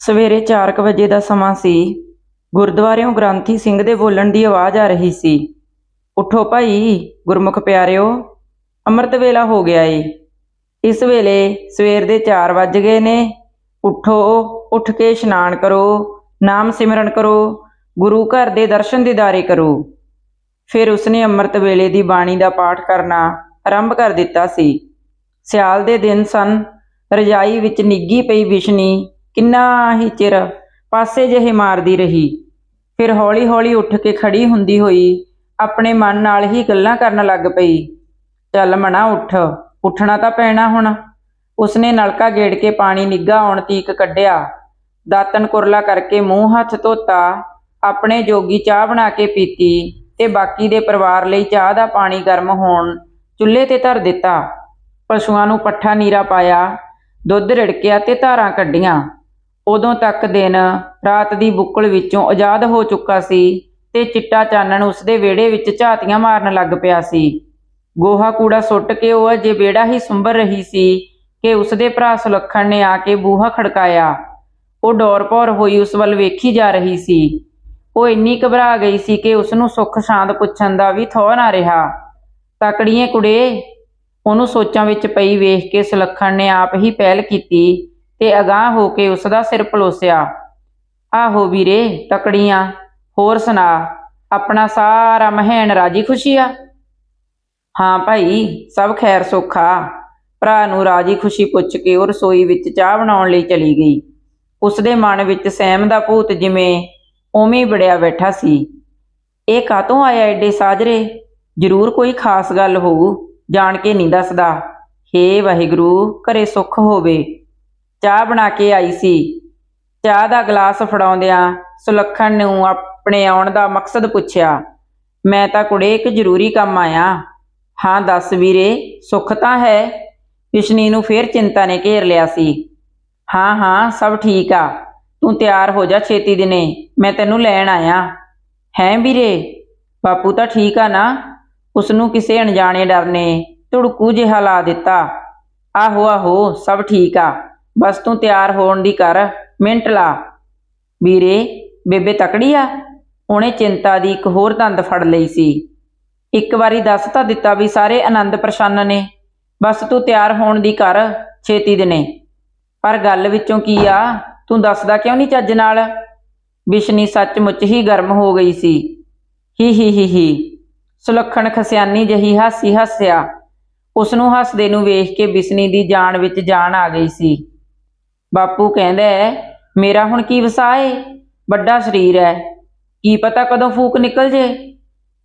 ਸਵੇਰੇ 4:00 ਵਜੇ ਦਾ ਸਮਾਂ ਸੀ। ਗੁਰਦੁਆਰਿਓਂ ਗ੍ਰੰਥੀ ਸਿੰਘ ਦੇ ਬੋਲਣ ਦੀ ਆਵਾਜ਼ ਆ ਰਹੀ ਸੀ। ਉਠੋ ਭਾਈ, ਗੁਰਮੁਖ ਪਿਆਰਿਓ, ਅੰਮ੍ਰਿਤ ਵੇਲਾ ਹੋ ਗਿਆ ਏ। ਇਸ ਵੇਲੇ ਸਵੇਰ ਦੇ 4 ਵੱਜ ਗਏ ਨੇ। ਉਠੋ, ਉੱਠ ਕੇ ਇਸ਼ਨਾਨ ਕਰੋ, ਨਾਮ ਸਿਮਰਨ ਕਰੋ, ਗੁਰੂ ਘਰ ਦੇ ਦਰਸ਼ਨ ਦੀਦਾਰੇ ਕਰੋ। ਫਿਰ ਉਸਨੇ ਅੰਮ੍ਰਿਤ ਵੇਲੇ ਦੀ ਬਾਣੀ ਦਾ ਪਾਠ ਕਰਨਾ ਆਰੰਭ ਕਰ ਦਿੱਤਾ ਸੀ। ਸਿਆਲ ਦੇ ਦਿਨ ਸਨ। ਰਜਾਈ ਵਿੱਚ ਨਿੱਗੀ ਪਈ ਵਿਸ਼ਨੀ ਕਿੰਨਾ ਹੀ ਚਿਰ ਪਾਸੇ ਜਿਹੇ ਮਾਰਦੀ ਰਹੀ। ਫਿਰ ਹੌਲੀ-ਹੌਲੀ ਉੱਠ ਕੇ ਖੜੀ ਹੁੰਦੀ ਹੋਈ ਆਪਣੇ ਮਨ ਨਾਲ ਹੀ ਗੱਲਾਂ ਕਰਨ ਲੱਗ ਪਈ। ਚੱਲ ਮਣਾ ਉੱਠ, ਉੱਠਣਾ ਤਾਂ ਪੈਣਾ ਹੁਣ। ਉਸਨੇ ਨਲਕਾ ਗੇੜ ਕੇ ਪਾਣੀ ਨਿੱਗਾ ਆਉਣ ਤੀਕ ਕੱਢਿਆ। ਦਾਤਨ ਕੁਰਲਾ ਕਰਕੇ ਮੂੰਹ ਹੱਥ ਧੋਤਾ, ਆਪਣੇ ਜੋਗੀ ਚਾਹ ਬਣਾ ਕੇ ਪੀਤੀ ਤੇ ਬਾਕੀ ਦੇ ਪਰਿਵਾਰ ਲਈ ਚਾਹ ਦਾ ਪਾਣੀ ਗਰਮ ਹੋਣ ਚੁੱਲ੍ਹੇ ਤੇ ਧਰ ਦਿੱਤਾ। ਪਸ਼ੂਆਂ ਨੂੰ ਪੱਠਾ ਨੀਰਾ ਪਾਇਆ, ਦੁੱਧ ਰਿੜਕਿਆ ਤੇ ਧਾਰਾਂ ਕੱਢੀਆਂ। ਉਦੋਂ ਤੱਕ ਦਿਨ ਰਾਤ ਦੀ ਬੁੱਕਲ ਵਿੱਚੋਂ ਆਜ਼ਾਦ ਹੋ ਚੁੱਕਾ ਸੀ ਤੇ ਚਿੱਟਾ ਚਾਨਣ ਉਸਦੇ ਵਿਹੜੇ ਵਿੱਚ ਝਾਤੀਆਂ ਮਾਰਨ ਲੱਗ ਪਿਆ ਸੀ। ਗੋਹਾ ਕੂੜਾ ਸੁੱਟ ਕੇ ਉਹ ਅਜੇ ਵਿਹੜਾ ਹੀ ਸੁੰਬਰ ਰਹੀ ਸੀ ਕਿ ਉਸਦੇ ਭਰਾ ਸੁਲੱਖਣ ਨੇ ਆ ਕੇ ਬੂਹਾ ਖੜਕਾਇਆ। ਉਹ ਡੋਰ ਭੌਰ ਹੋਈ ਉਸ ਵੱਲ ਵੇਖੀ ਜਾ ਰਹੀ ਸੀ। ਉਹ ਇੰਨੀ ਘਬਰਾ ਗਈ ਸੀ ਕਿ ਉਸ ਨੂੰ ਸੁੱਖ ਸ਼ਾਂਤ ਪੁੱਛਣ ਦਾ ਵੀ ਥੋ ਨਾ ਰਿਹਾ। ਤਕੜੀਏ ਕੁੜੇ, ਉਹਨੂੰ ਸੋਚਾਂ ਵਿੱਚ ਪਈ ਵੇਖ ਕੇ ਸੁਲੱਖਣ ਨੇ ਆਪ ਹੀ ਪਹਿਲ ਕੀਤੀ ਤੇ ਅਗਾਹ ਹੋ ਕੇ ਉਸ ਦਾ ਸਿਰ ਪਲੋਸਿਆ। ਆਹੋ ਵੀਰੇ, ਤਕੜੀਆਂ, ਹੋਰ ਸੁਣਾ, ਆਪਣਾ ਸਾਰਾ ਮਹਿਣ ਰਾਜੀ ਖੁਸ਼ੀ ਆ? ਹਾਂ ਭਾਈ, ਸਭ ਖੈਰ ਸੁੱਖਾ। ਭਰਾ ਨੂੰ ਰਾਜੀ ਖੁਸ਼ੀ ਪੁੱਛ ਕੇ ਉਹ ਰਸੋਈ ਵਿੱਚ ਚਾਹ ਬਣਾਉਣ ਲਈ ਚਲੀ ਗਈ। ਉਸਦੇ ਮਨ ਵਿੱਚ ਸੈਮ ਦਾ ਭੂਤ ਜਿਵੇਂ ਉਵੇਂ ਹੀ ਬੜਿਆ ਬੈਠਾ ਸੀ। ਇਹ ਕਾਤੋਂ ਆਇਆ ਏਡੇ ਸਾਜਰੇ? ਜ਼ਰੂਰ ਕੋਈ ਖਾਸ ਗੱਲ ਹੋਊ, ਜਾਣ ਕੇ ਨਹੀਂ ਦੱਸਦਾ। ਹੇ ਵਾਹਿਗੁਰੂ, ਘਰੇ ਸੁੱਖ ਹੋਵੇ। ਚਾਹ ਬਣਾ ਕੇ ਆਈ ਸੀ। ਚਾਹ ਦਾ ਗਲਾਸ ਫੜਾਉਂਦਿਆਂ ਸੁਲੱਖਣ ਨੂੰ ਆਪਣੇ ਆਉਣ ਦਾ ਮਕਸਦ ਪੁੱਛਿਆ, ਮੈਂ ਤਾਂ ਕੁੜੇ ਇੱਕ ਜ਼ਰੂਰੀ ਕੰਮ ਆਇਆ। ਹਾਂ, ਦੱਸ ਵੀਰੇ, ਸੁੱਖ ਤਾਂ ਹੈ? ਵਿਸ਼ਨੀ ਨੂੰ ਫੇਰ ਚਿੰਤਾ ਨੇ ਘੇਰ ਲਿਆ ਸੀ। ਹਾਂ ਹਾਂ, ਸਭ ਠੀਕ ਆ। ਤੂੰ ਤਿਆਰ ਹੋ ਜਾ ਛੇਤੀ ਦਿਨੇ, ਮੈਂ ਤੈਨੂੰ ਲੈਣ ਆਇਆ। ਹੈਂ ਵੀਰੇ? ਬਾਪੂ ਤਾਂ ਠੀਕ ਆ ਨਾ? ਉਸ ਨੂੰ ਕਿਸੇ ਅਣਜਾਣੇ ਡਰ ਨੇ ਧੁੜਕੂ ਜਿਹਾ ਲਾ ਦਿੱਤਾ। ਆਹੋ ਆਹੋ, ਸਭ ਠੀਕ ਆ। ਬਸ ਤੂੰ ਤਿਆਰ ਹੋਣ ਦੀ ਕਰ, ਮਿੰਟ ਲਾ। ਵੀਰੇ, ਬੇਬੇ ਤਕੜੀ ਆ? ਉਹਨੇ ਚਿੰਤਾ ਦੀ ਇੱਕ ਹੋਰ ਦੰਦ ਫੜ ਲਈ ਸੀ। ਇੱਕ ਵਾਰੀ ਦੱਸ ਤਾਂ ਦਿੱਤਾ ਵੀ ਸਾਰੇ ਆਨੰਦ ਪ੍ਰਸੰਨ ਨੇ। ਬਸ ਤੂੰ ਤਿਆਰ ਹੋਣ ਦੀ ਕਰ, ਛੇਤੀ ਦਿਨੇ। ਪਰ ਗੱਲ ਵਿੱਚੋਂ ਕੀ ਆ? ਤੂੰ ਦੱਸਦਾ ਕਿਉਂ ਨਹੀਂ ਚੱਜ ਨਾਲ? ਵਿਸ਼ਨੀ ਸੱਚਮੁੱਚ ਹੀ ਗਰਮ ਹੋ ਗਈ ਸੀ। ਹੀ ਹੀ ਹੀ ਹੀ। ਸੁਲੱਖਣ ਖਸਿਆਨੀ ਜਹੀ ਹਾਸੀ ਹੱਸਿਆ। ਉਸ ਨੂੰ ਹੱਸਦੇ ਨੂੰ ਵੇਖ ਕੇ ਬਿਸਨੀ ਦੀ ਜਾਨ ਵਿੱਚ ਜਾਨ ਆ ਗਈ ਸੀ। ਬਾਪੂ ਕਹਿੰਦਾ ਹੈ, ਮੇਰਾ ਹੁਣ ਕੀ ਵਸਾ ਏ? ਵੱਡਾ ਸਰੀਰ ਹੈ। ਕੀ ਪਤਾ ਕਦੋਂ ਫੂਕ ਨਿਕਲ ਜੇ?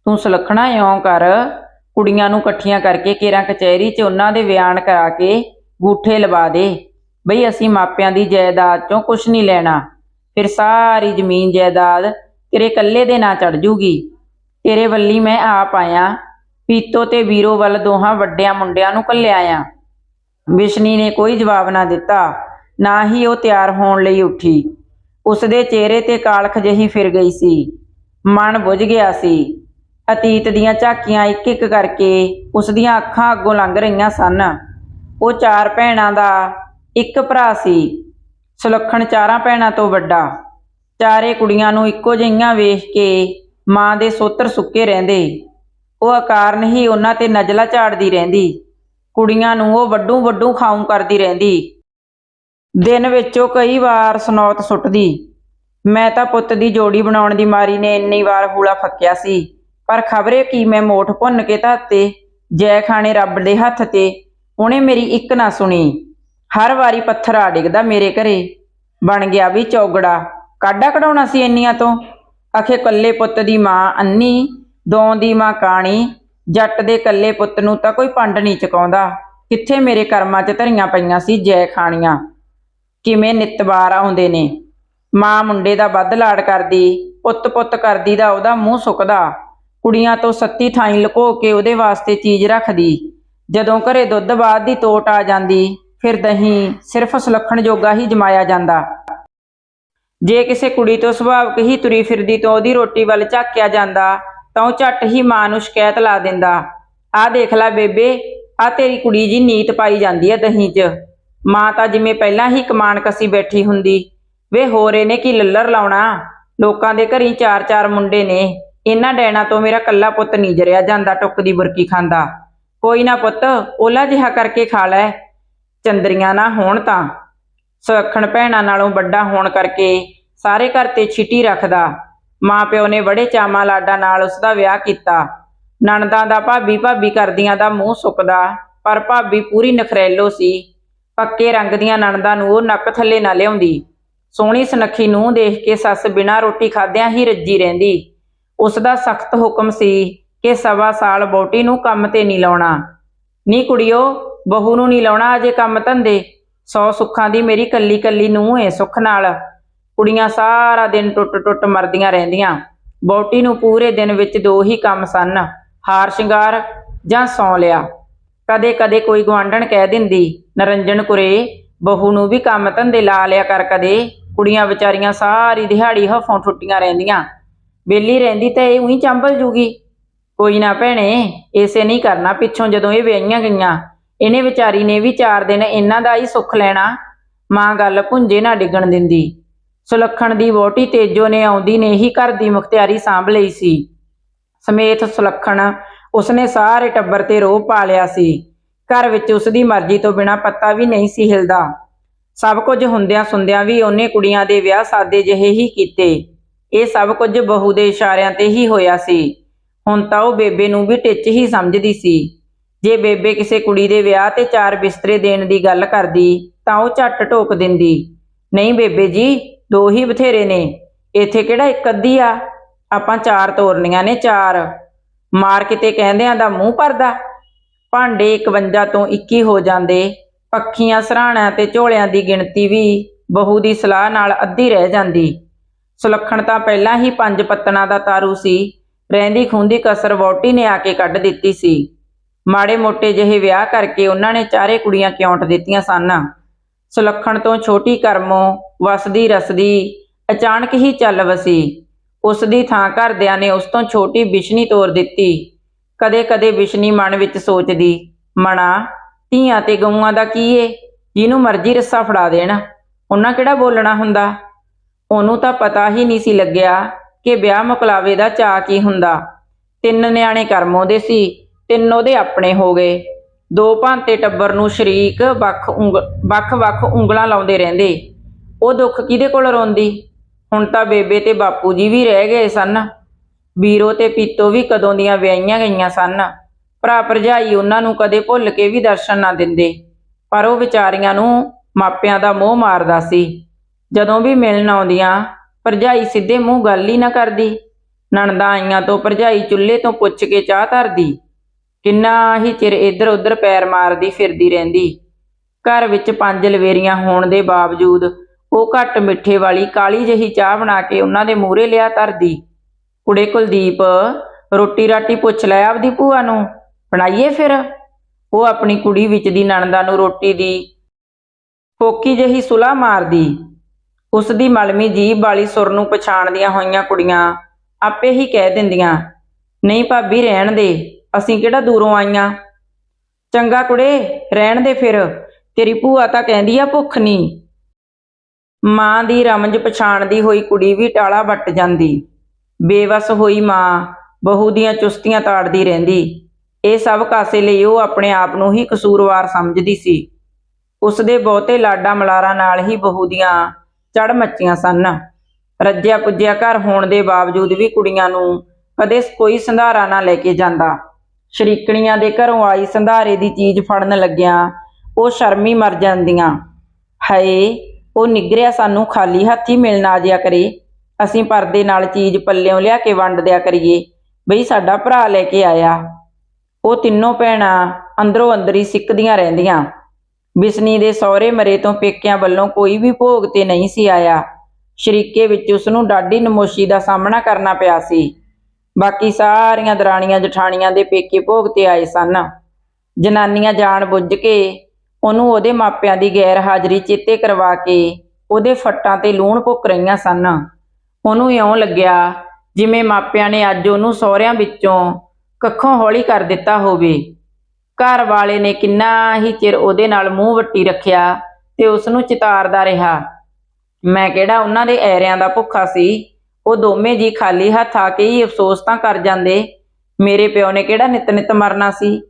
ਤੂੰ ਸੁਲੱਖਣਾ ਇਉਂ ਕਰ। ਕੁੜੀਆਂ ਨੂੰ ਇਕੱਠੀਆਂ ਕਰਕੇ ਕੇਰਾਂ ਕਚਹਿਰੀ 'ਚ ਉਹਨਾਂ ਦੇ ਬਿਆਨ ਕਰਾ ਕੇ ਗੂਠੇ ਲਵਾ ਦੇ। ਬਈ ਅਸੀਂ ਮਾਪਿਆਂ ਦੀ ਜਾਇਦਾਦ 'ਚੋਂ ਕੁਝ ਨਹੀਂ ਲੈਣਾ। ਫਿਰ ਸਾਰੀ ਜ਼ਮੀਨ ਜਾਇਦਾਦ ਤੇਰੇ ਇਕੱਲੇ ਦੇ ਨਾਂ ਚੜ ਜੂਗੀ। ਤੇਰੇ ਵੱਲੀ ਮੈਂ ਆਪ ਆਇਆ। ਪੀਤੋ ਤੇ ਵੀਰੋ ਵੱਲ ਦੋਹਾਂ ਵੱਡਿਆਂ ਮੁੰਡਿਆਂ ਨੂੰ ਕੱਲਿਆ ਆ ਵਿਸ਼ਨੀ ਨੇ ਕੋਈ ਜਵਾਬ ਨਾ ਦਿੱਤਾ। ਨਾ ਹੀ ਉਹ ਤਿਆਰ ਹੋਣ ਲਈ ਉੱਠੀ। ਉਸਦੇ ਚਿਹਰੇ ਤੇ ਕਾਲਖ ਜਿਹੀ ਫਿਰ ਗਈ ਸੀ। ਮਨ ਬੁੱਝ ਗਿਆ ਸੀ। ਅਤੀਤ ਦੀਆਂ ਝਾਕੀਆਂ ਇੱਕ ਇੱਕ ਕਰਕੇ ਉਸ ਦੀਆਂ ਅੱਖਾਂ ਅੱਗੋਂ ਲੰਘ ਰਹੀਆਂ ਸਨ। ਉਹ ਚਾਰ ਭੈਣਾਂ ਦਾ ਇੱਕ ਭਰਾ ਸੀ। ਸੁਲੱਖਣ ਚਾਰਾਂ ਭੈਣਾਂ ਤੋਂ ਵੱਡਾ। ਚਾਰੇ ਕੁੜੀਆਂ ਨੂੰ ਇੱਕੋ ਜਿਹੀਆਂ ਵੇਖ ਕੇ ਮਾਂ ਦੇ ਸੋਤਰ ਸੁੱਕੇ ਰਹਿੰਦੇ। ਉਹ ਅਕਾਰਨ ਹੀ ਉਹਨਾਂ ਤੇ ਨਜ਼ਲਾ ਝਾੜਦੀ ਰਹਿੰਦੀ। ਕੁੜੀਆਂ ਨੂੰ ਉਹ ਵੱਡੂ ਵੱਡੂ ਖਾਉਂ ਕਰਦੀ ਰਹਿੰਦੀ। ਦਿਨ ਵਿੱਚ ਉਹ ਕਈ ਵਾਰ ਸਨੌਤ ਸੁੱਟਦੀ। ਮੈਂ ਤਾਂ ਪੁੱਤ ਦੀ ਜੋੜੀ ਬਣਾਉਣ ਦੀ ਮਾਰੀ ਨੇ ਇੰਨੀ ਵਾਰ ਹੂਲਾ ਫੱਕਿਆ ਸੀ। ਪਰ ਖਬਰੇ ਕੀ ਮੈਂ ਮੋਠ ਭੁੰਨ ਕੇ ਧਾਤੇ ਜੈ ਖਾਣੇ ਰੱਬ ਦੇ ਹੱਥ ਤੇ, ਉਹਨੇ ਮੇਰੀ ਇੱਕ ਨਾ ਸੁਣੀ। ਹਰ ਵਾਰੀ ਪੱਥਰ ਆ ਡਿੱਗਦਾ ਮੇਰੇ ਘਰੇ। ਬਣ ਗਿਆ ਵੀ ਚੌਗੜਾ। ਕਾਢਾ ਕਢਾਉਣਾ ਸੀ ਇੰਨੀਆਂ ਤੋਂ? ਅਖੇ ਕੱਲੇ ਪੁੱਤ ਦੀ ਮਾਂ ਅੰਨੀ, ਦੋਂ ਦੀ ਮਾਂ ਕਾਣੀ, ਜੱਟ ਦੇ ਕੱਲੇ ਪੁੱਤ ਨੂੰ ਤਾਂ ਕੋਈ ਪੰਡ ਨਹੀਂ ਚਕਾਉਂਦਾ। ਕਿੱਥੇ ਮੇਰੇ ਕਰਮਾਂ 'ਚ ਧਰੀਆਂ ਪਈਆਂ ਸੀ ਜੈ ਖਾਣੀਆਂ ਕਿਵੇਂ ਨਿਤਵਾਰ ਆਉਂਦੇ ਨੇ। ਮਾਂ ਮੁੰਡੇ ਦਾ ਵੱਧ ਲਾੜ ਕਰਦੀ, ਪੁੱਤ ਪੁੱਤ ਕਰਦੀ ਦਾ ਉਹਦਾ ਮੂੰਹ ਸੁੱਕਦਾ। ਕੁੜੀਆਂ ਤੋਂ ਸੱਤੀ ਥਾਈਂ ਲੁਕੋ ਕੇ ਉਹਦੇ ਵਾਸਤੇ ਚੀਜ਼ ਰੱਖਦੀ। ਜਦੋਂ ਘਰੇ ਦੁੱਧ ਬਾਅਦ ਦੀ ਤੋਟ ਆ ਜਾਂਦੀ, ਫਿਰ ਦਹੀਂ ਸਿਰਫ ਸੁਲੱਖਣ ਜੋਗਾ ਹੀ ਜਮਾਇਆ ਜਾਂਦਾ। ਜੇ ਕਿਸੇ ਕੁੜੀ ਤੋਂ ਸੁਭਾਵਕ ਹੀ ਤੁਰੀ ਫਿਰਦੀ ਤੋਂ ਉਹਦੀ ਰੋਟੀ ਵੱਲ ਝਾਕਿਆ ਜਾਂਦਾ, ਤਾਂ ਉਹ ਝੱਟ ਹੀ ਮਾਂ ਨੂੰ ਸ਼ਿਕਾਇਤ ਲਾ ਦਿੰਦਾ। ਆਹ ਦੇਖ ਲੈ ਬੇਬੇ ਆ ਤੇਰੀ ਕੁੜੀ ਜੀ ਨੀਤ ਪਾਈ ਜਾਂਦੀ ਹੈ ਦਹੀਂ 'ਚ। ਮਾਂ ਤਾਂ ਜਿਵੇਂ ਪਹਿਲਾਂ ਹੀ ਕਮਾਨ ਕਸੀ ਬੈਠੀ ਹੁੰਦੀ। ਵੇ ਹੋਰ ਨੇ ਕੀ ਲੱਲਰ ਲਾਉਣਾ? ਲੋਕਾਂ ਦੇ ਘਰੀ ਚਾਰ ਚਾਰ ਮੁੰਡੇ ਨੇ। ਇਹਨਾਂ ਡੈਣਾ ਤੋਂ ਮੇਰਾ ਕੱਲਾ ਪੁੱਤ ਨਹੀਂ ਜਰਿਆ ਜਾਂਦਾ ਟੁੱਕ ਦੀ ਬੁਰਕੀ ਖਾਂਦਾ। ਕੋਈ ਨਾ ਪੁੱਤ, ਓਲਾ ਜਿਹਾ ਕਰਕੇ ਖਾ ਲੈ। ਚੰਦਰੀਆਂ ਨਾ ਹੋਣ ਤਾਂ। ਸੁਖਣ ਭੈਣਾਂ ਨਾਲੋਂ ਵੱਡਾ ਹੋਣ ਕਰਕੇ ਸਾਰੇ ਘਰ ਤੇ ਛਿੱਟੀ ਰੱਖਦਾ। ਮਾਂ ਪਿਓ ਨੇ ਬੜੇ ਚਾਮਾ ਲਾਡਾ ਨਾਲ ਉਸ ਦਾ ਵਿਆਹ ਕੀਤਾ। ਨਣਦਾਂ ਦਾ ਭਾਬੀ ਭਾਬੀ ਕਰਦੀਆਂ ਦਾ ਮੂੰਹ ਸੁੱਕਦਾ। ਪਰ ਭਾਬੀ ਪੂਰੀ ਨਖਰੈਲੋ ਸੀ। ਪੱਕੇ ਰੰਗ ਦੀਆਂ ਨਣਦਾਂ ਨੂੰ ਉਹ ਨੱਕ ਥੱਲੇ ਨਾ ਲਿਆਉਂਦੀ। ਸੋਹਣੀ ਸੁਨੱਖੀ ਨੂੰ ਦੇਖ ਕੇ ਸੱਸ ਬਿਨਾਂ ਰੋਟੀ ਖਾਦਿਆਂ ਹੀ ਰੱਜੀ ਰਹਿੰਦੀ। ਉਸ ਦਾ ਸਖਤ ਹੁਕਮ ਸੀ ਕਿ ਸਵਾ ਸਾਲ ਬੋਟੀ ਨੂੰ ਕੰਮ ਤੇ ਨਹੀਂ ਲਾਉਣਾ। ਨੀ ਕੁੜਿਓ, ਬਹੂ ਨੂੰ ਨਹੀਂ ਲਾਉਣਾ ਅਜੇ ਕੰਮ ਧੰਦੇ। ਸੌ ਸੁੱਖਾਂ ਦੀ ਮੇਰੀ ਕੱਲੀ ਕੱਲੀ ਨੂੰ ਏ ਸੁੱਖ ਨਾਲ। ਕੁੜੀਆਂ ਸਾਰਾ ਦਿਨ ਟੁੱਟ ਟੁੱਟ ਮਰਦੀਆਂ ਰਹਿੰਦੀਆਂ। ਬੋਟੀ ਨੂੰ ਪੂਰੇ ਦਿਨ ਵਿੱਚ ਦੋ ਹੀ ਕੰਮ ਸਨ। ਹਾਰ ਸ਼ਿੰਗਾਰ ਜਾਂ ਸੌ ਲਿਆ। ਕਦੇ ਕਦੇ ਕੋਈ ਗਵਾਂਢਣ ਕਹਿ ਦਿੰਦੀ, ਨਰੰਜਨ ਕੁਰੇ, ਬਹੂ ਨੂੰ ਵੀ ਕੰਮ ਧੰਦੇ ਲਾ ਲਿਆ ਕਰ ਕਦੇ। ਕੁੜੀਆਂ ਵਿਚਾਰੀਆਂ ਸਾਰੀ ਦਿਹਾੜੀ ਹਫੋਂ ਠੁੱਟੀਆਂ ਰਹਿੰਦੀਆਂ। ਬੇਲੀ ਰਹਿੰਦੀ ਤਾਂ ਇਹ ਉਹੀ ਚੰਬਲ ਜੂਗੀ। ਕੋਈ ਨਾ ਭੈਣੇ, ਇਸੇ ਨਹੀਂ ਕਰਨਾ ਪਿੱਛੋਂ ਜਦੋਂ ਇਹ ਵਿਆਹੀਆਂ ਗਈਆਂ। ਇਹਨੇ ਵਿਚਾਰੀ ਨੇ ਵੀ ਚਾਰ ਦਿਨ ਇਹਨਾਂ ਦਾ ਹੀ ਸੁੱਖ ਲੈਣਾ। ਮਾਂ ਗੱਲ ਪੁੰਜੇ ਨਾ ਡਿੱਗਣ ਦਿੰਦੀ। ਸੁਲੱਖਣ ਦੀ ਵੋਟੀ ਤੇਜੋ ਨੇ ਆਉਂਦੀ ਨੇ ਹੀ ਘਰ ਦੀ ਮੁਖਤਿਆਰੀ ਸਾਂਭ ਲਈ ਸੀ। ਸਮੇਤ ਸੁਲੱਖਣ ਉਸਨੇ ਸਾਰੇ ਟੱਬਰ ਤੇ ਰੋਹ ਪਾ ਲਿਆ ਸੀ। ਘਰ ਵਿੱਚ ਉਸਦੀ ਮਰਜ਼ੀ ਤੋਂ ਬਿਨਾ ਪੱਤਾ ਵੀ ਨਹੀਂ ਸੀ ਹਿਲਦਾ। ਸਭ ਕੁਝ ਹੁੰਦਿਆਂ ਸੁੰਦਿਆਂ ਵੀ ਉਹਨੇ ਕੁੜੀਆਂ ਦੇ ਵਿਆਹ ਸਾਦੇ ਜਿਹੇ ਹੀ ਕੀਤੇ। ਇਹ ਸਭ ਕੁਝ ਬਹੂ ਦੇ ਇਸ਼ਾਰਿਆਂ ਤੇ ਹੀ ਹੋਇਆ ਸੀ। ਹੁਣ ਤਾਂ ਉਹ ਬੇਬੇ ਨੂੰ ਵੀ ਟਿੱਚ ਹੀ ਸਮਝਦੀ ਸੀ। ਜੇ ਬੇਬੇ ਕਿਸੇ ਕੁੜੀ ਦੇ ਵਿਆਹ ਤੇ ਚਾਰ ਬਿਸਤਰੇ ਦੇਣ ਦੀ ਗੱਲ ਕਰਦੀ, ਤਾਂ ਉਹ ਝੱਟ ਢੋਕ ਦਿੰਦੀ, ਨਹੀਂ ਬੇਬੇ ਜੀ, ਦੋ ਹੀ ਬਥੇਰੇ ਨੇ। ਇੱਥੇ ਕਿਹੜਾ ਇੱਕ ਅੱਧੀ ਆ? ਆਪਾਂ ਚਾਰ ਤੋਰਨੀਆਂ ਨੇ ਚਾਰ। ਮਾਰ ਕਿਤੇ ਕਹਿੰਦਿਆਂ ਦਾ ਮੂੰਹ ਭਰਦਾ। ਭਾਂਡੇ 51 ਤੋਂ 21 ਹੋ ਜਾਂਦੇ। ਪੱਖੀਆਂ ਸਰਾਣਾ ਤੇ ਝੋਲਿਆਂ ਦੀ ਗਿਣਤੀ ਵੀ ਬਹੂ ਦੀ ਸਲਾਹ ਨਾਲ ਅੱਧੀ ਰਹਿ ਜਾਂਦੀ। ਸੁਲੱਖਣ ਤਾਂ ਪਹਿਲਾਂ ਹੀ ਪੰਜ ਪੱਤਣਾ ਦਾ ਤਾਰੂ ਸੀ। ਰਹਿੰਦੀ ਖੁੰਦੀ ਕਸਰ ਵੋਟੀ ਨੇ ਆ ਕੇ ਕੱਢ ਦਿੱਤੀ ਸੀ। ਮਾੜੇ ਮੋਟੇ ਜਿਹੇ ਵਿਆਹ ਕਰਕੇ ਉਹਨਾਂ ਨੇ ਚਾਰੇ ਕੁੜੀਆਂ ਕਿਉਂਟ ਦਿੱਤੀਆਂ ਸਨ? ਸੁਲੱਖਣ ਤੋਂ ਛੋਟੀ ਕਰਮੋਂ ਵਸਦੀ ਰਸਦੀ ਅਚਾਨਕ ਹੀ ਚੱਲ ਵਸੀ। ਉਸ ਦੀ ਥਾਂ ਘਰਦਿਆਂ ਨੇ ਉਸ ਤੋਂ ਛੋਟੀ ਬਿਸ਼ਨੀ ਤੋਰ ਦਿੱਤੀ। ਕਦੇ-ਕਦੇ ਬਿਸ਼ਨੀ ਮਨ ਵਿੱਚ ਸੋਚਦੀ, ਮਣਾ, ਧੀਆਂ ਤੇ ਗਊਆਂ ਦਾ ਕੀ ਏ? ਜਿਹਨੂੰ ਮਰਜ਼ੀ ਰੱਸਾ ਫੜਾ ਦੇਣ। ਉਹਨਾਂ ਕਿਹੜਾ ਬੋਲਣਾ ਹੁੰਦਾ? ਉਹਨੂੰ ਤਾਂ ਪਤਾ ਹੀ ਨਹੀਂ ਸੀ ਲੱਗਿਆ ਕਿ ਵਿਆਹ ਮੁਕਲਾਵੇ ਦਾ ਚਾਅ ਕੀ ਹੁੰਦਾ। ਤਿੰਨ ਨਿਆਣੇ ਕਰਮੋਂ ਦੇ ਸੀ, ਤਿੰਨ ਉਹਦੇ ਆਪਣੇ ਹੋ ਗਏ। ਦੋ ਭਾਂਤੇ ਟੱਬਰ ਨੂੰ ਸ਼ਰੀਕ ਵੱਖ ਉਂਗ ਵੱਖ-ਵੱਖ ਉਂਗਲਾਂ ਲਾਉਂਦੇ ਰਹਿੰਦੇ। ਉਹ ਦੁੱਖ ਕਿਹਦੇ ਕੋਲ ਰੋਂਦੀ? ਹੁਣ ਤਾਂ ਬੇਬੇ ਤੇ ਬਾਪੂ ਜੀ ਵੀ ਰਹਿ ਗਏ ਸਨ। ਵੀਰੋ ਤੇ ਪੀਤੋ ਵੀ ਕਦੋਂ ਦੀਆਂ ਵਿਆਹੀਆਂ ਗਈਆਂ ਸਨ। ਭਰਾ ਭਰਜਾਈ ਉਹਨਾਂ ਨੂੰ ਕਦੇ ਭੁੱਲ ਕੇ ਵੀ ਦਰਸ਼ਨ ਨਾ ਦਿੰਦੇ। ਪਰ ਉਹ ਵਿਚਾਰੀਆਂ ਨੂੰ ਮਾਪਿਆਂ ਦਾ ਮੋਹ ਮਾਰਦਾ ਸੀ। ਜਦੋਂ ਵੀ ਮਿਲਣ ਆਉਂਦੀਆਂ, ਭਰਜਾਈ ਸਿੱਧੇ ਮੂੰਹ ਗੱਲ ਹੀ ਨਾ ਕਰਦੀ। ਨਣਦਾਂ ਆਈਆਂ ਤੋਂ ਭਰਜਾਈ ਚੁੱਲ੍ਹੇ ਤੋਂ ਪੁੱਛ ਕੇ ਚਾਹ ਧਰਦੀ। ਕਿੰਨਾ ਹੀ ਚਿਰ ਇੱਧਰ ਉੱਧਰ ਪੈਰ ਮਾਰਦੀ ਫਿਰਦੀ ਰਹਿੰਦੀ। ਘਰ ਵਿੱਚ ਪੰਜ ਲਵੇਰੀਆਂ ਹੋਣ ਦੇ ਬਾਵਜੂਦ ਉਹ ਘੱਟ ਮਿੱਠੇ ਵਾਲੀ ਕਾਲੀ ਜਹੀ ਚਾਹ ਬਣਾ ਕੇ ਉਹਨਾਂ ਦੇ ਮੂਹਰੇ ਲਿਆ ਧਰਦੀ। ਕੁੜੇ ਕੁਲਦੀਪ, ਰੋਟੀ ਰਾਟੀ ਪੁੱਛ ਲੈ ਆਪਦੀ ਭੂਆ ਨੂੰ, ਬਣਾਈਏ ਫਿਰ? ਉਹ ਆਪਣੀ ਕੁੜੀ ਵਿੱਚ ਦੀ ਨਣਦਾ ਨੂੰ ਰੋਟੀ ਦੀ ਫੋਕੀ ਜਹੀ ਸੁਲਾ ਮਾਰਦੀ। ਉਸ ਦੀ ਮਲਮੀ ਜੀਭ ਵਾਲੀ ਸੁਰ ਨੂੰ ਪਛਾਣਦੀਆਂ ਹੋਈਆਂ ਕੁੜੀਆਂ ਆਪੇ ਹੀ ਕਹਿ ਦਿੰਦੀਆਂ, ਨਹੀਂ ਭਾਬੀ, ਰਹਿਣ ਦੇ, ਅਸੀਂ ਕਿਹੜਾ ਦੂਰੋਂ ਆਈਆਂ? ਚੰਗਾ ਕੁੜੇ, ਰਹਿਣ ਦੇ ਫਿਰ, ਤੇਰੀ ਭੂਆ ਤਾਂ ਕਹਿੰਦੀ ਆ ਭੁੱਖ ਨਹੀਂ ਮਾਂ ਦੀ ਰਮਜ ਪਛਾਣਦੀ ਹੋਈ ਕੁੜੀ ਵੀ ਟਾਲਾ ਵੱਟ ਜਾਂਦੀ। ਬੇਵਸ ਹੋਈ ਮਾਂ, ਬਹੂ ਦੀਆਂ ਚੁਸਤੀਆਂ ਤਾੜਦੀ ਰਹਿੰਦੀ। ਇਹ ਸਭ ਕਾਸੇ ਲਈ ਉਹ ਆਪਣੇ ਆਪ ਨੂੰ ਹੀ ਕਸੂਰਵਾਰ ਸਮਝਦੀ ਸੀ। ਉਸ ਦੇ ਬਹੁਤੇ ਲਾਡਾ ਮਲਾਰਾਂ ਨਾਲ ਹੀ ਬਹੂ ਦੀਆਂ ਚੜ ਮੱਚੀਆਂ ਸਨ। ਰੱਜਿਆ ਪੁੱਜਿਆ ਘਰ ਹੋਣ ਦੇ ਬਾਵਜੂਦ ਵੀ ਕੁੜੀਆਂ ਨੂੰ ਕਦੇ ਕੋਈ ਸੰਧਾਰਾ ਨਾ ਲੈ ਕੇ ਜਾਂਦਾ। ਸ਼ਰੀਕਣੀਆਂ ਦੇ ਘਰੋਂ ਆਈ ਸੰਧਾਰੇ ਦੀ ਚੀਜ਼ ਫੜਨ ਲੱਗਿਆਂ ਉਹ ਸ਼ਰਮੀ ਮਰ ਜਾਂਦੀਆਂ। ਹਏ ਉਹ ਨਿਗਰਿਆ ਸਾਨੂੰ ਖਾਲੀ ਹੱਥੀ ਮਿਲਣਾ ਜਿਆ ਕਰੇ। ਅਸੀਂ ਪਰਦੇ ਨਾਲ ਚੀਜ਼ ਪੱਲਿਓਂ ਲਿਆ ਕੇ ਵੰਡ ਦਿਆ ਕਰੀਏ। ਬਈ ਸਾਡਾ ਭਰਾ ਲੈ ਕੇ ਆਇਆ। ਉਹ ਤਿੰਨੋਂ ਭੈਣਾਂ ਅੰਦਰੋਂ ਅੰਦਰੀ ਸਿੱਕਦੀਆਂ ਰਹਿੰਦੀਆਂ। ਬਿਸਨੀ ਦੇ ਸਹੁਰੇ ਮਰੇ ਤੋਂ ਪੇਕਿਆਂ ਵੱਲੋਂ ਕੋਈ ਵੀ ਭੋਗ ਤੇ ਨਹੀਂ ਸੀ ਆਇਆ। ਸ਼ਰੀਕੇ ਵਿੱਚ ਉਸ ਨੂੰ ਡਾਢੀ ਨਮੋਸ਼ੀ ਦਾ ਸਾਹਮਣਾ ਕਰਨਾ ਪਿਆ ਸੀ। ਬਾਕੀ ਸਾਰੀਆਂ ਦਰਾਣੀਆਂ ਜਠਾਣੀਆਂ ਦੇ ਪੇਕੇ ਭੋਗ ਤੇ ਆਏ ਸਨ। ਜਨਾਨੀਆਂ ਜਾਣ ਬੁੱਝ ਕੇ ਉਹਨੂੰ ਉਹਦੇ ਮਾਪਿਆਂ ਦੀ ਗੈਰ ਹਾਜ਼ਰੀ ਚੇਤੇ ਕਰਵਾ ਕੇ ਉਹਦੇ ਫੱਟਾਂ ਤੇ ਲੂਣ ਭੁੱਕ ਰਹੀਆਂ ਸਨ। ਉਹਨੂੰ ਇਉਂ ਲੱਗਿਆ ਜਿਵੇਂ ਮਾਪਿਆਂ ਨੇ ਅੱਜ ਉਹਨੂੰ ਸਹੁਰਿਆਂ ਵਿੱਚੋਂ ਕੱਖੋਂ ਹੌਲੀ ਕਰ ਦਿੱਤਾ ਹੋਵੇ। ਘਰ ਵਾਲੇ ਨੇ ਕਿੰਨਾ ਹੀ ਚਿਰ ਉਹਦੇ ਨਾਲ ਮੂੰਹ ਵੱਟੀ ਰੱਖਿਆ ਤੇ ਉਸ ਨੂੰ ਚਿਤਾਰਦਾ ਰਿਹਾ। ਮੈਂ ਕਿਹੜਾ ਉਹਨਾਂ ਦੇ ਐਰਿਆਂ ਦਾ ਭੁੱਖਾ ਸੀ? ਉਹ ਦੋਵੇਂ ਜੀ ਖਾਲੀ ਹੱਥ ਆ ਕੇ ਹੀ ਅਫਸੋਸ ਤਾਂ ਕਰ ਜਾਂਦੇ। ਮੇਰੇ ਪਿਓ ਨੇ ਕਿਹੜਾ ਨਿਤ ਨਿਤ ਮਰਨਾ ਸੀ?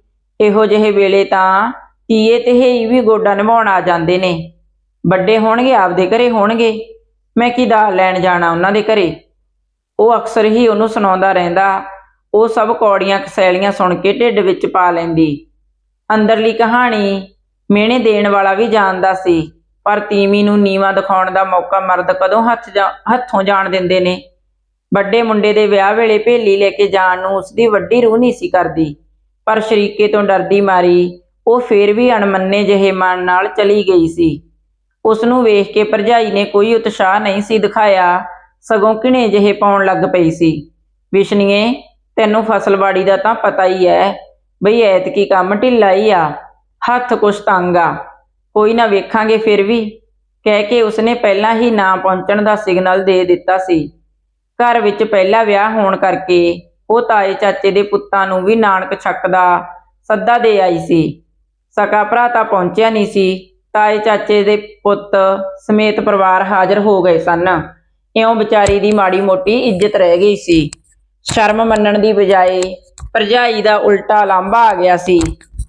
ਇਹੋ ਜਿਹੇ ਵੇਲੇ ਤਾਂ ਕੀਏ ਤੇ ਹੇਈ ਵੀ ਗੋਡਾ ਨਿਭਾਉਣ ਆ ਜਾਂਦੇ ਨੇ। ਵੱਡੇ ਹੋਣਗੇ, ਆਪਦੇ ਘਰੇ ਹੋਣਗੇ। ਮੈਂ ਕੀ ਦਾਲ ਲੈਣ ਜਾਣਾ ਉਹਨਾਂ ਦੇ ਘਰੇ? ਉਹ ਅਕਸਰ ਹੀ ਉਹਨੂੰ ਸੁਣਾਉਂਦਾ ਰਹਿੰਦਾ। ਉਹ ਸਭ ਕੌੜੀਆਂ ਕਸੈਲੀਆਂ ਸੁਣ ਕੇ ਢਿੱਡ ਵਿੱਚ ਪਾ ਲੈਂਦੀ। ਅੰਦਰਲੀ ਕਹਾਣੀ ਮਿਹਣੇ ਦੇਣ ਵਾਲਾ ਵੀ ਜਾਣਦਾ ਸੀ, ਪਰ ਤੀਵੀਂ ਨੂੰ ਨੀਵਾ ਦਿਖਾਉਣ ਦਾ ਮੌਕਾ ਮਰਦ ਕਦੋਂ ਹੱਥ ਜਾ- ਹੱਥੋਂ ਜਾਣ ਦਿੰਦੇ ਨੇ। ਵੱਡੇ ਮੁੰਡੇ ਦੇ ਵਿਆਹ ਵੇਲੇ ਭੇਲੀ ਲੈ ਕੇ ਜਾਣ ਨੂੰ ਉਸਦੀ ਵੱਡੀ ਰੂਹ ਨਹੀਂ ਸੀ ਕਰਦੀ, ਪਰ ਸ਼ਰੀਕੇ ਤੋਂ ਡਰਦੀ ਮਾਰੀ ਉਹ ਫੇਰ ਵੀ ਅਣਮੰਨੇ ਜਿਹੇ ਮਨ ਨਾਲ ਚਲੀ ਗਈ ਸੀ। ਉਸ ਨੂੰ ਵੇਖ ਕੇ ਭਰਜਾਈ ਨੇ ਕੋਈ ਉਤਸ਼ਾਹ ਨਹੀਂ ਸੀ ਦਿਖਾਇਆ। ਸਗੋਂ ਕਿਣੇ ਜਿਹੇ ਪਾਉਣ ਲੱਗ ਪਈ ਸੀ। ਵਿਸ਼ਨੀਏ, ਤੈਨੂੰ ਫਸਲਵਾੜੀ ਦਾ ਤਾਂ ਪਤਾ ਹੀ ਐ। ਬਈ ਐਤਕੀ ਕੰਮ ਢਿੱਲਾ ਹੀ ਆ। ਹੱਥ ਕੁਛ ਤੰਗ ਆ। ਕੋਈ ਨਾ ਵੇਖਾਂਗੇ ਫਿਰ ਵੀ। ਕਹਿ ਕੇ ਉਸਨੇ ਪਹਿਲਾਂ ਹੀ ਨਾ ਪਹੁੰਚਣ ਦਾ ਸਿਗਨਲ ਦੇ ਦਿੱਤਾ ਸੀ। ਘਰ ਵਿੱਚ ਪਹਿਲਾ ਵਿਆਹ ਹੋਣ ਕਰਕੇ ਉਹ ਤਾਏ ਚਾਚੇ ਦੇ ਪੁੱਤਾਂ ਨੂੰ ਵੀ ਨਾਨਕ ਛੱਕ ਦਾ ਸੱਦਾ ਦੇ ਆਈ ਸੀ। ਸਕਾ ਭਰਾ ਤਾਂ ਪਹੁੰਚਿਆ ਨਹੀਂ ਸੀ ਤਾਏ ਚਾਚੇ ਦੇ ਪੁੱਤ ਸਮੇਤ ਪਰਿਵਾਰ ਹਾਜ਼ਰ ਹੋ ਗਏ ਸਨ। ਇਉਂ ਵਿਚਾਰੀ ਦੀ ਮਾੜੀ ਮੋਟੀ ਇੱਜ਼ਤ ਰਹਿ ਗਈ ਸੀ। ਸ਼ਰਮ ਮੰਨਣ ਦੀ ਬਜਾਏ ਭਰਜਾਈ ਦਾ ਉਲਟਾ ਲਾਂਭਾ ਆ ਗਿਆ ਸੀ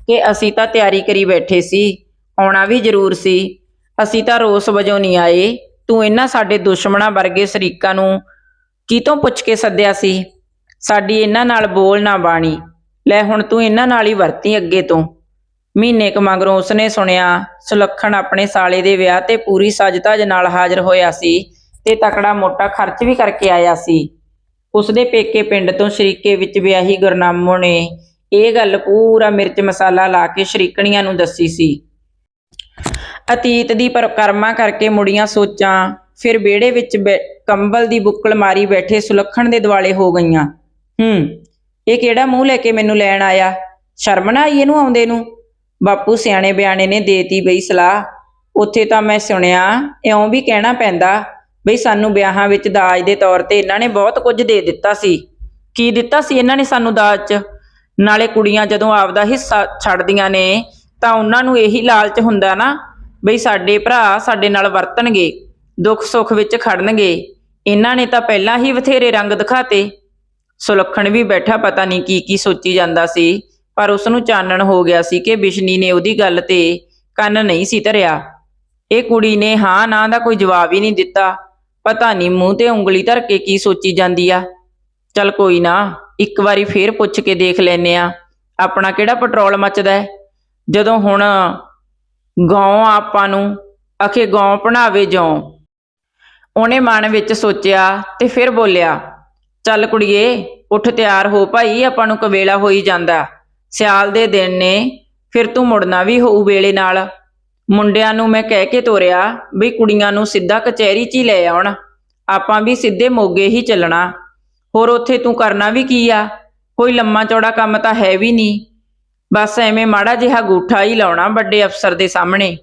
ਕਿ ਅਸੀਂ ਤਾਂ ਤਿਆਰੀ ਕਰੀ ਬੈਠੇ ਸੀ, ਆਉਣਾ ਵੀ ਜ਼ਰੂਰ ਸੀ। ਅਸੀਂ ਤਾਂ ਰੋਸ ਵਜੋਂ ਨਹੀਂ ਆਏ, ਤੂੰ ਇਹਨਾਂ ਸਾਡੇ ਦੁਸ਼ਮਣਾਂ ਵਰਗੇ ਸ਼ਰੀਕਾਂ ਨੂੰ ਕਿਤੋਂ ਪੁੱਛ ਕੇ ਸੱਦਿਆ ਸੀ? ਸਾਡੀ ਇਹਨਾਂ ਨਾਲ ਬੋਲ ਨਾ ਬਾਣੀ, ਲੈ ਹੁਣ ਤੂੰ ਇਹਨਾਂ ਨਾਲ ਹੀ ਵਰਤੀ ਅੱਗੇ ਤੋਂ। ਮਹੀਨੇ ਕੁ ਮਗਰੋਂ ਉਸਨੇ ਸੁਣਿਆ, ਸੁਲੱਖਣ ਆਪਣੇ ਸਾਲੇ ਦੇ ਵਿਆਹ ਤੇ ਪੂਰੀ ਸਜ-ਧਜ ਨਾਲ ਹਾਜ਼ਰ ਹੋਇਆ ਸੀ ਤੇ ਤਕੜਾ ਮੋਟਾ ਖਰਚ ਵੀ ਕਰਕੇ ਆਇਆ ਸੀ। ਉਸਦੇ ਪੇਕੇ ਪਿੰਡ ਤੋਂ ਸ਼ਰੀਕੇ ਵਿੱਚ ਵਿਆਹੀ ਗੁਰਨਾਮੋ ਨੇ ਇਹ ਗੱਲ ਪੂਰਾ ਮਿਰਚ ਮਸਾਲਾ ਲਾ ਕੇ ਸ਼ਰੀਕਣੀਆਂ ਨੂੰ ਦੱਸੀ ਸੀ। ਅਤੀਤ ਦੀ ਪਰਕਰਮਾ ਕਰਕੇ ਮੁੜੀਆਂ ਸੋਚਾਂ, ਫਿਰ ਵਿਹੜੇ ਵਿੱਚ ਬੈ- ਕੰਬਲ ਦੀ ਬੁੱਕਲ ਮਾਰੀ ਬੈਠੇ ਸੁਲੱਖਣ ਦੇ ਦਿਵਾਲੇ ਹੋ ਗਈਆਂ। ਹੂੰ, ਇਹ ਕਿਹੜਾ ਮੂੰਹ ਲੈ ਕੇ ਮੈਨੂੰ ਲੈਣ ਆਇਆ? ਸ਼ਰਮ ਨਾ ਆਈ ਇਹਨੂੰ ਆਉਂਦੇ ਨੂੰ? ਬਾਪੂ ਸਿਆਣੇ ਬਿਆਣੇ ਨੇ ਦੇਤੀ ਬਈ ਸਲਾਹ। ਉੱਥੇ ਤਾਂ ਮੈਂ ਸੁਣਿਆ, ਇਉਂ ਵੀ ਕਹਿਣਾ ਪੈਂਦਾ ਬਈ ਸਾਨੂੰ ਵਿਆਹਾਂ ਵਿੱਚ ਦਾਜ ਦੇ ਤੌਰ ਤੇ ਇਹਨਾਂ ਨੇ ਬਹੁਤ ਕੁਝ ਦੇ ਦਿੱਤਾ ਸੀ। ਕੀ ਦਿੱਤਾ ਸੀ ਇਹਨਾਂ ਨੇ ਸਾਨੂੰ ਦਾਜ 'ਚ? ਨਾਲੇ ਕੁੜੀਆਂ ਜਦੋਂ ਆਪਦਾ ਹਿੱਸਾ ਛੱਡਦੀਆਂ ਨੇ, ਤਾਂ ਉਹਨਾਂ ਨੂੰ ਇਹੀ ਲਾਲਚ ਹੁੰਦਾ ਨਾ ਬਈ ਸਾਡੇ ਭਰਾ ਸਾਡੇ ਨਾਲ ਵਰਤਣਗੇ, ਦੁੱਖ ਸੁੱਖ ਵਿੱਚ ਖੜਨਗੇ। ਇਹਨਾਂ ਨੇ ਤਾਂ ਪਹਿਲਾਂ ਹੀ ਬਥੇਰੇ ਰੰਗ ਦਿਖਾਤੇ। ਸੁਲੱਖਣ ਵੀ ਬੈਠਾ ਪਤਾ ਨਹੀਂ ਕੀ ਕੀ ਸੋਚੀ ਜਾਂਦਾ ਸੀ। ਪਰ ਉਸ ਨੂੰ ਚਾਨਣ ਹੋ ਗਿਆ ਸੀ ਕਿ ਬਿਸ਼ਨੀ ਨੇ ਉਹਦੀ ਗੱਲ ਤੇ ਕੰਨ ਨਹੀਂ ਸੀ ਧਰਿਆ। ਇਹ ਕੁੜੀ ਨੇ ਹਾਂ ਨਾ ਦਾ ਕੋਈ ਜਵਾਬ ਹੀ ਨਹੀਂ ਦਿੱਤਾ। ਪਤਾ ਨਹੀਂ ਮੂੰਹ ਤੇ ਉਂਗਲੀ ਧਰ ਕੇ ਕੀ ਸੋਚੀ ਜਾਂਦੀ ਆ। ਚੱਲ ਕੋਈ ਨਾ, ਇੱਕ ਵਾਰੀ ਫੇਰ ਪੁੱਛ ਕੇ ਦੇਖ ਲੈਨੇ ਆ। ਆਪਣਾ ਕਿਹੜਾ ਪੈਟਰੋਲ ਮੱਚਦਾ ਜਦੋਂ ਹੁਣ ਗਾਉਂ ਆਪਾਂ ਨੂੰ, ਅਖੇ ਗਾਉਂ ਬਣਾਵੇ ਜੋਂ ਉਹਨੇ ਮਨ ਵਿੱਚ ਸੋਚਿਆ ਤੇ ਫਿਰ ਬੋਲਿਆ, ਚੱਲ ਕੁੜੀਏ, ਉੱਠ ਤਿਆਰ ਹੋ ਭਾਈ, ਆਪਾਂ ਨੂੰ ਕਵੇਲਾ ਹੋਈ ਜਾਂਦਾ। ਸਿਆਲ ਦੇ ਦਿਨ ਨੇ, ਫਿਰ ਤੂੰ ਮੁੜਨਾ ਵੀ ਹੋਊ ਵੇਲੇ ਨਾਲ। ਮੁੰਡਿਆਂ ਨੂੰ ਮੈਂ ਕਹਿ ਕੇ ਤੋਰਿਆ ਵੀ ਕੁੜੀਆਂ ਨੂੰ ਸਿੱਧਾ ਕਚਹਿਰੀ 'ਚ ਹੀ ਲੈ ਆਉਣ। ਆਪਾਂ ਵੀ ਸਿੱਧੇ ਮੋਗੇ ਹੀ ਚੱਲਣਾ। ਹੋਰ ਉੱਥੇ ਤੂੰ ਕਰਨਾ ਵੀ ਕੀ ਆ? ਕੋਈ ਲੰਮਾ ਚੌੜਾ ਕੰਮ ਤਾਂ ਹੈ ਵੀ ਨਹੀਂ ਬਸ ਐਵੇਂ ਮਾੜਾ ਜਿਹਾ ਗੂਠਾ ਹੀ ਲਾਉਣਾ ਵੱਡੇ ਅਫਸਰ ਦੇ ਸਾਹਮਣੇ।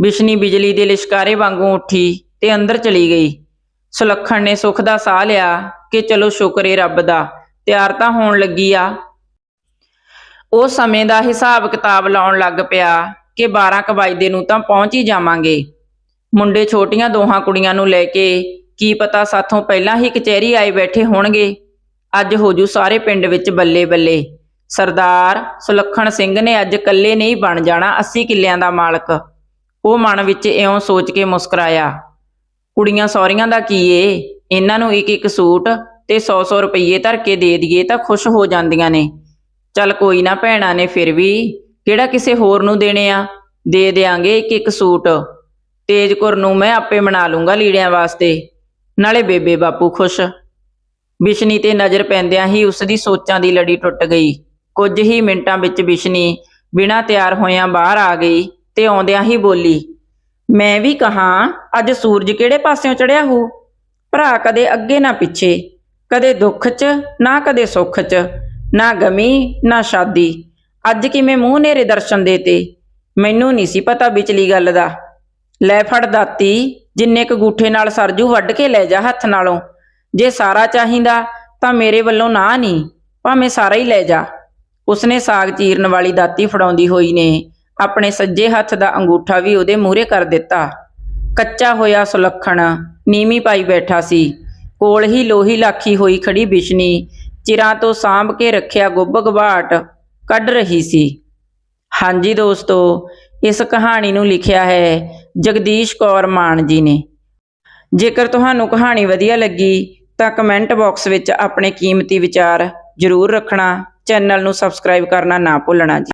ਵਿਸ਼ਨੀ ਬਿਜਲੀ ਦੇ ਲਿਸ਼ਕਾਰੇ ਵਾਂਗੂ ਉੱਠੀ ਤੇ ਅੰਦਰ ਚਲੀ ਗਈ। ਸੁਲੱਖਣ ਨੇ ਸੁੱਖ ਦਾ ਸਾਹ ਲਿਆ ਕਿ ਚਲੋ ਸ਼ੁਕਰ ਏ ਰੱਬ ਦਾ, ਤਿਆਰ ਤਾਂ ਹੋਣ ਲੱਗੀ ਆ। ਉਹ ਸਮੇਂ ਦਾ ਹਿਸਾਬ ਕਿਤਾਬ ਲਾਉਣ ਲੱਗ ਪਿਆ ਕਿ 12 ਕੁ ਵਜੇ ਨੂੰ ਤਾਂ ਪਹੁੰਚ ਹੀ ਜਾਵਾਂਗੇ। ਮੁੰਡੇ ਛੋਟੀਆਂ ਦੋਹਾਂ ਕੁੜੀਆਂ ਨੂੰ ਲੈ ਕੇ ਕੀ ਪਤਾ ਸਾਥੋਂ ਪਹਿਲਾਂ ਹੀ ਕਚਹਿਰੀ ਆਏ ਬੈਠੇ ਹੋਣਗੇ। ਅੱਜ ਹੋਜੂ ਸਾਰੇ ਪਿੰਡ ਵਿੱਚ ਬੱਲੇ ਬੱਲੇ। ਸਰਦਾਰ ਸੁਲੱਖਣ ਸਿੰਘ ਨੇ ਅੱਜ ਇਕੱਲੇ ਨਹੀਂ ਬਣ ਜਾਣਾ 80 ਕਿੱਲਿਆਂ ਦਾ ਮਾਲਕ। ਉਹ ਮਨ ਵਿੱਚ ਇਉਂ ਸੋਚ ਕੇ ਮੁਸਕਰਾਇਆ, ਕੁੜੀਆਂ ਸੌਰੀਆਂ ਦਾ ਕੀ ਏ? ਇਹਨਾਂ ਨੂੰ ਇੱਕ ਇੱਕ ਸੂਟ ਤੇ 100-100 ਰੁਪਏ ਧਰ ਕੇ ਦੇ ਦਈਏ ਤਾਂ ਖੁਸ਼ ਹੋ ਜਾਂਦੀਆਂ ਨੇ। ਚੱਲ ਕੋਈ ਨਾ ਭੈਣਾਂ ਨੇ ਫਿਰ ਵੀ ਕਿਹੜਾ ਕਿਸੇ ਹੋਰ ਨੂੰ ਦੇਣੇ ਆ? ਦੇ ਦੇਾਂਗੇ ਇੱਕ ਇੱਕ ਸੂਟ। ਤੇਜਕੁਰ ਨੂੰ ਮੈਂ ਆਪੇ ਬਣਾ ਲੂੰਗਾ ਲੀੜਿਆਂ ਵਾਸਤੇ। ਨਾਲੇ ਬੇਬੇ ਬਾਪੂ ਖੁਸ਼। ਬਿਸ਼ਨੀ ਤੇ ਨਜ਼ਰ ਪੈਂਦਿਆਂ ਹੀ ਉਸ ਦੀ ਸੋਚਾਂ ਦੀ ਲੜੀ ਟੁੱਟ ਗਈ। ਕੁਝ ਹੀ ਮਿੰਟਾਂ ਵਿੱਚ ਬਿਸ਼ਨੀ ਬਿਨਾਂ ਤਿਆਰ ਹੋਇਆਂ ਬਾਹਰ ਆ ਗਈ ਤੇ ਆਉਂਦਿਆਂ ਹੀ ਬੋਲੀ, ਮੈਂ ਵੀ ਕਹਾਂ, ਅੱਜ ਸੂਰਜ ਕਿਹੜੇ ਪਾਸਿਓਂ ਚੜਿਆ ਹੋ? ਭਰਾ ਕਦੇ ਅੱਗੇ ਨਾ ਪਿੱਛੇ, ਕਦੇ ਦੁੱਖ 'ਚ, ਨਾ ਕਦੇ ਸੁੱਖ 'ਚ। ਨਾ ਗਮੀ, ਨਾ ਸ਼ਾਦੀ। ਅੱਜ ਕਿਵੇਂ ਮੂੰਹ ਨੇਰੇ ਦਰਸ਼ਨ ਦੇਤੇ? ਮੈਨੂੰ ਨਹੀਂ ਸੀ ਪਤਾ ਵਿਚਲੀ ਗੱਲ ਦਾ। ਲੈ ਫੜ ਦਾਤੀ, ਜਿੰਨੇ ਕ ਗੂਠੇ ਨਾਲ ਸਰਜੂ ਵੱਢ ਕੇ ਲੈ ਜਾ ਹੱਥ ਨਾਲੋਂ। ਜੇ ਸਾਰਾ ਚਾਹੀਦਾ, ਤਾਂ ਮੇਰੇ ਵੱਲੋਂ ਨਾ ਨਹੀਂ ਭਾਵੇਂ ਸਾਰਾ ਹੀ ਲੈ ਜਾ। ਉਸਨੇ ਸਾਗ ਚੀਰਨ ਵਾਲੀ ਦਾਤੀ ਫੜਾਉਂਦੀ ਹੋਈ ਨੇ, ਆਪਣੇ ਸੱਜੇ ਹੱਥ ਦਾ ਅੰਗੂਠਾ ਵੀ ਉਹਦੇ ਮੂਹਰੇ ਕਰ ਦਿੱਤਾ। ਕੱਚਾ ਹੋਇਆ ਸੁਲੱਖਣ, ਨੀਵੀਂ ਪਾਈ ਬੈਠਾ ਸੀ। ਕੋਲ ਹੀ ਲੋਹੀ ਲਾਖੀ ਹੋਈ ਖੜੀ ਬਿਸ਼ਨੀ ਚਿਰਾਂ ਤੋਂ ਸਾਂਭ ਕੇ ਰੱਖਿਆ ਗੁੱਬ ਗਵਾਟ ਕੱਢ ਰਹੀ ਸੀ। ਹਾਂਜੀ ਦੋਸਤੋ, ਇਸ ਕਹਾਣੀ ਨੂੰ ਲਿਖਿਆ ਹੈ ਜਗਦੀਸ਼ ਕੌਰ ਮਾਨ ਜੀ ਨੇ। ਜੇਕਰ ਤੁਹਾਨੂੰ ਕਹਾਣੀ ਵਧੀਆ ਲੱਗੀ, ਤਾਂ ਕਮੈਂਟ ਬਾਕਸ ਵਿੱਚ ਆਪਣੇ ਕੀਮਤੀ ਵਿਚਾਰ ਜ਼ਰੂਰ ਰੱਖਣਾ, ਚੈਨਲ ਨੂੰ ਸਬਸਕ੍ਰਾਈਬ ਕਰਨਾ ਨਾ ਭੁੱਲਣਾ ਜੀ।